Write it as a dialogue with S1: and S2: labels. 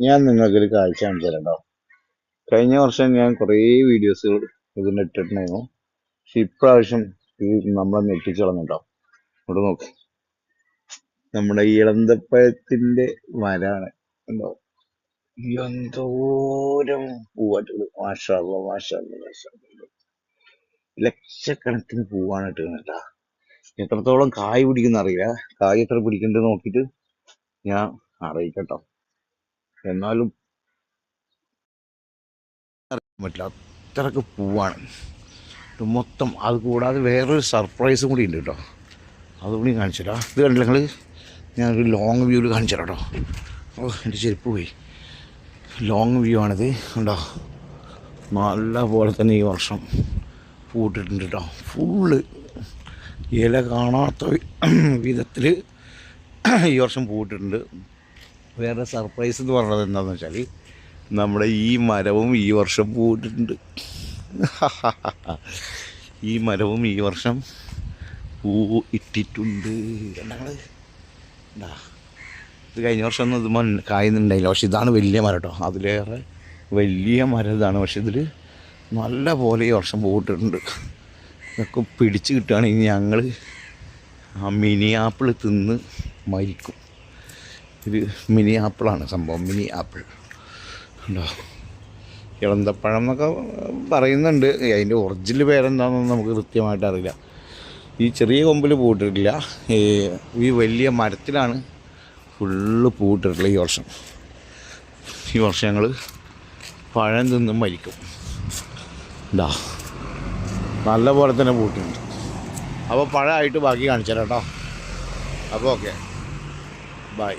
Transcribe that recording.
S1: ഞാൻ നിങ്ങൾക്കൊരു കാഴ്ച കാണിച്ചു കഴിഞ്ഞ വർഷം ഞാൻ കുറേ വീഡിയോസ് ഇതിന് ഇട്ടിട്ടുണ്ടായിരുന്നു. പക്ഷെ ഇപ്രാവശ്യം ഇത് നമ്മളെ ഞെട്ടിച്ചു കളഞ്ഞിട്ടോ. ഇവിടെ നോക്ക്. നമ്മുടെ ഇളന്തപ്പഴത്തിന്റെ മരാണ് ഉണ്ടോ എന്തോരം പൂവാട്ടുകൾ മാഷാള്ള മാഷാള്ള ലക്ഷക്കണക്കിന് പൂവാണ് ഇട്ടുകേട്ടാ എത്രത്തോളം കായ് പിടിക്കുന്ന അറിയില്ല. കായ് എത്ര പിടിക്കുന്നുണ്ട് നോക്കിയിട്ട് ഞാൻ അറിയിക്കട്ടോ. എന്നാലും അറിയാൻ പറ്റില്ല. അത്രയ്ക്ക് പൂവാണ്. മൊത്തം അത് കൂടാതെ വേറൊരു സർപ്രൈസും കൂടി ഉണ്ട് കേട്ടോ. അതുകൂടി കാണിച്ചു തരാം. ഇത് കണ്ടില്ല നിങ്ങൾ ഞാനൊരു ലോങ് വ്യൂവിൽ കാണിച്ചു തരാം കേട്ടോ. ഓ എന്റെ ചെരുപ്പ് പോയി. ലോങ് വ്യൂ ആണിത്. ഉണ്ടോ നല്ല പോലെ തന്നെ ഈ വർഷം പൂട്ടിട്ടുണ്ട് കേട്ടോ. ഫുള്ള് ഇല കാണാത്ത വിധത്തിൽ ഈ വർഷം പൂട്ടിട്ടുണ്ട്. വേറെ സർപ്രൈസ് എന്ന് പറഞ്ഞത് എന്താണെന്ന് വെച്ചാൽ നമ്മുടെ ഈ മരവും ഈ വർഷം പൂട്ടിട്ടുണ്ട് ഈ മരവും ഈ വർഷം പൂ ഇട്ടിട്ടുണ്ട് കണ്ടങ്ങൾ? ഉണ്ടാ ഇത് കഴിഞ്ഞ വർഷം ഒന്നും ഇത് മൺ കായുന്നുണ്ടായില്ല. പക്ഷെ ഇതാണ് വലിയ മരം കേട്ടോ അതിലേറെ വലിയ മരം ഇതാണ്. പക്ഷെ ഇതിൽ നല്ല പോലെ ഈ വർഷം പൂട്ടിട്ടുണ്ട് ഇതൊക്കെ പിടിച്ച് കിട്ടുകയാണെങ്കിൽ ഞങ്ങൾ ആ മിനി ആപ്പിൾ തിന്ന് മരിക്കും. ഇത് മിനി ആപ്പിളാണ് സംഭവം മിനി ആപ്പിൾ. ഉണ്ടോ ഇളന്തപ്പഴം എന്നൊക്കെ പറയുന്നുണ്ട്. അതിന്റെ ഒറിജിനൽ പേരെന്താണെന്ന് നമുക്ക് കൃത്യമായിട്ട് അറിയില്ല. ഈ ചെറിയ കൊമ്പിൽ പൂട്ടിട്ടില്ല. ഈ വലിയ മരത്തിലാണ് ഫുള്ള് പൂട്ടിട്ടുള്ളത് ഈ വർഷം. ഈ വർഷം ഞങ്ങൾ പഴം തിന്നും മരിക്കും. ഇതാ. നല്ല പോലെ തന്നെ പൂട്ടിട്ടുണ്ട്. അപ്പോൾ പഴമായിട്ട് ബാക്കി കാണിച്ചു തരാം കേട്ടോ. അപ്പോൾ ഓക്കെ. ബൈ.